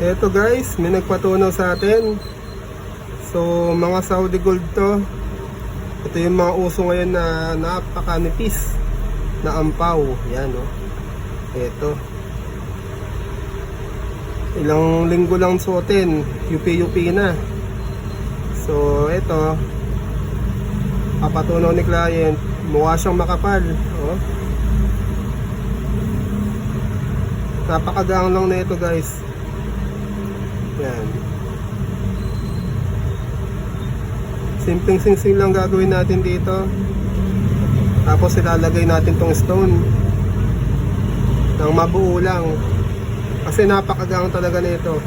Eto guys, may nagpatunaw sa atin. So, mga Saudi gold to. Ito yung mga uso ngayon na napakanipis na ampaw. Yan, oh. Eto. Ilang linggo lang suotin. UP-UP na. So, eto. Papatunaw ni client. Mukha siyang makapal. Oh. Napakagaang lang na ito guys. Yan. Simpleng singsing lang gagawin natin dito. Tapos ilalagay natin tong stone. Nang mabuo lang. Kasi napakagaang talaga nito.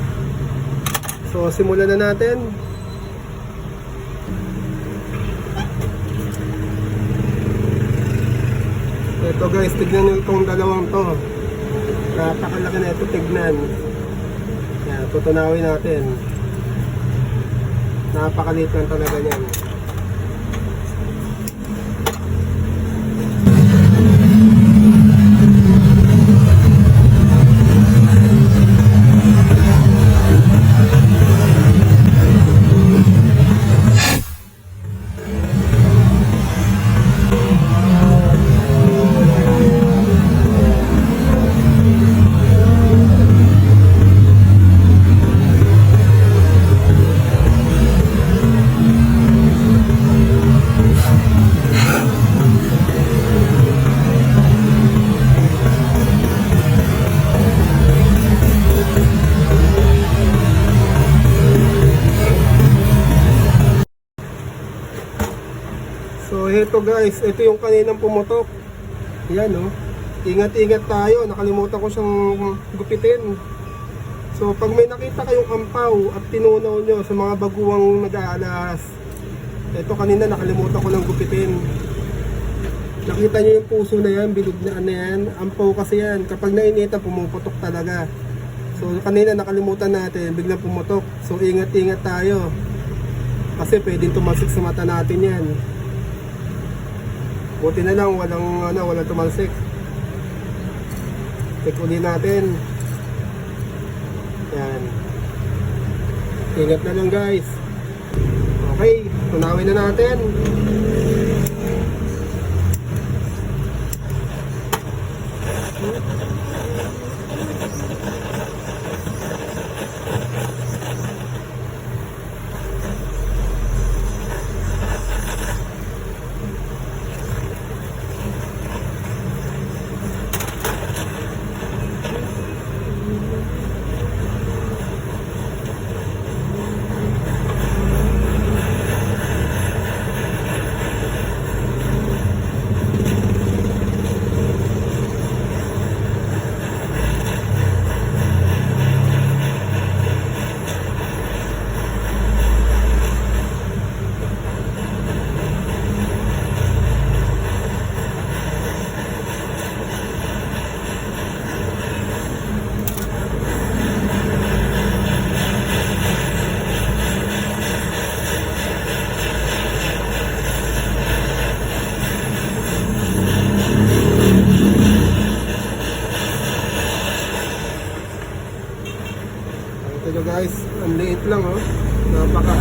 So simulan na natin. Ito guys, tignan nyo itong dalawang to. Napakalaki na ito tignan. Tutunawin natin. Napakaliit lang talaga niyan. Ito guys, ito yung kaninang pumutok. Yan oh. Ingat-ingat tayo, nakalimutan ko siyang gupitin. So pag may nakita kayong ampaw at tinunaw nyo sa mga baguang nag-aalas, ito kanina nakalimutan ko lang gupitin. Nakita nyo yung puso na yan, bilog na ano yan, ampaw kasi yan. Kapag nainitan, pumuputok talaga. So kanina nakalimutan natin, biglang pumutok. So ingat-ingat tayo. Kasi pwedeng tumasik sa mata natin yan. Buti na lang walang ano, walang tumalsik. Check natin. Yan. Ingat na lang guys. Okay, tunawin na natin. Ito nyo guys, ang liit lang oh. Napaka.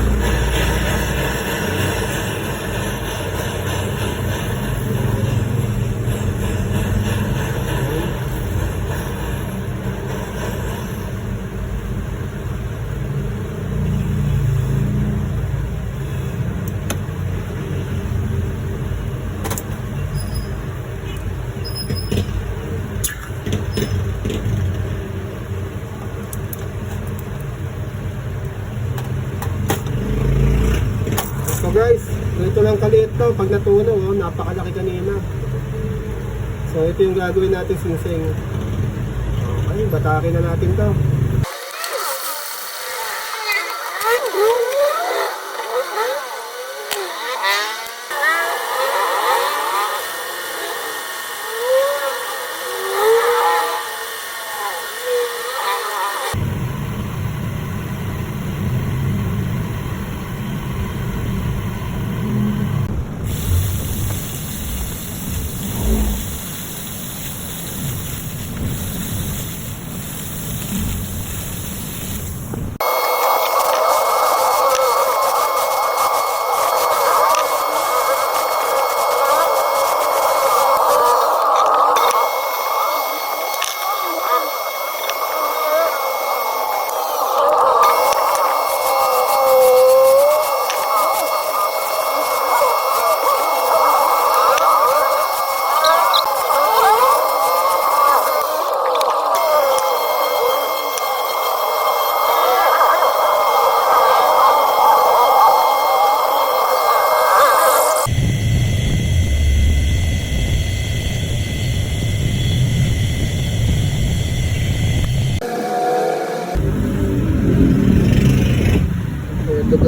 So guys, ito lang kaliit to. Pag natunaw, oh, napakalaki kanina. So ito yung gagawin natin singsing. Okay, batakin na natin to.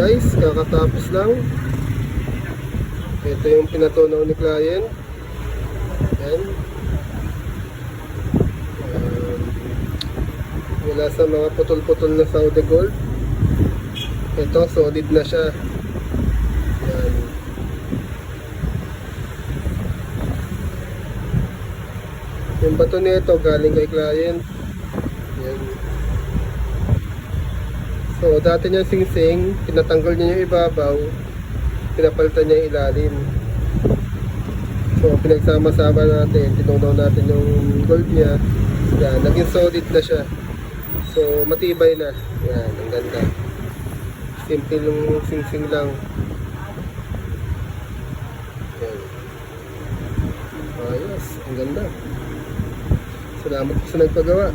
Guys, kakatapos lang. Ito yung pinatunaw ni client. Yan. Um, mula sa mga putol-putol na Saudi gold. Ito, solid na siya. Yan. Yung bato nito galing kay client. Yan. So, dati niya sing-sing, tinatanggal niya yung ibabaw, pinapalitan niya yung ilalim. So, pinagsama-sama natin, tinunaw natin yung gold niya. Yan, naging solid na siya. So, matibay na. Yan, ang ganda. Simple yung sing-sing lang. Yan. Ayos, ang ganda. Salamat po sa nagpagawa.